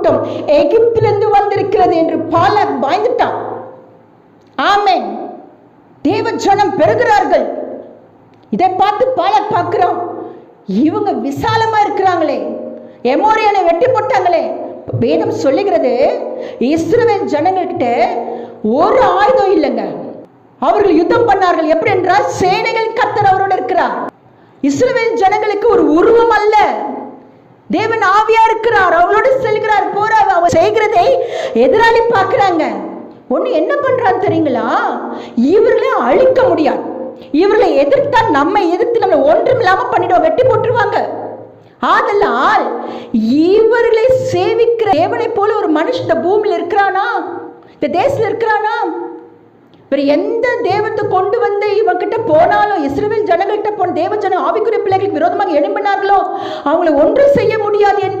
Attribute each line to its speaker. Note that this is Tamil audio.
Speaker 1: கூட்டம் எகிப்திலிருந்து வந்திருக்கிறது என்று பாலாக் பாய்ந்துட்டான். ஆமென். தேவ ஜனம் பெறுகிறார்கள். இதை பார்த்து பாலாக் பார்க்கிறோம் இவங்க விசாலமா இருக்கிறாங்களே. எமோரியனை வெட்டி போட்டாங்களே. வேதம் சொல்லுகிறது இஸ்ரவேல் ஜனங்கள்கிட்ட ஒரு ஆயுதம் இல்லைங்க. அவர்கள் யுத்தம் பண்ணார்கள். எப்படி என்றால் சேனைகள் கத்தர் அவரோடு இருக்கிறார். இஸ்ரவேல் ஜனங்களுக்கு ஒரு உருவம் அல்ல. தேவன் ஆவியா இருக்கிறார். அவங்களோடு செல்கிறார். எதிராளி பார்க்குறாங்க. ஒன்று என்ன பண்ணுறான்னு தெரியுங்களா? இவர்களை அழிக்க முடியாது. இவர்களை எதிர்த்தா நம்மை எதிர்த்து நம்மளை ஒன்றும் இல்லாமல் பண்ணிடுவோம் வெட்டி போட்டுருவாங்க. ஆதலால் இவர்களை சேவிக்கிற தேவனை போல ஒரு மனுஷன் இந்த பூமியில் இருக்கிறானா? இந்த தேசத்தில் இருக்கிறானா? வேற எந்த தேவத்தை கொண்டு வந்து இவங்கிட்ட போனாலும் இஸ்ரேல் ஜனங்கள்கிட்ட போன தேவ ஜன ஆவிக்குரிய பிள்ளைகளுக்கு விரோதமாக எழும்பினார்களோ அவங்களை ஒன்றும் செய்ய முடியாது என்று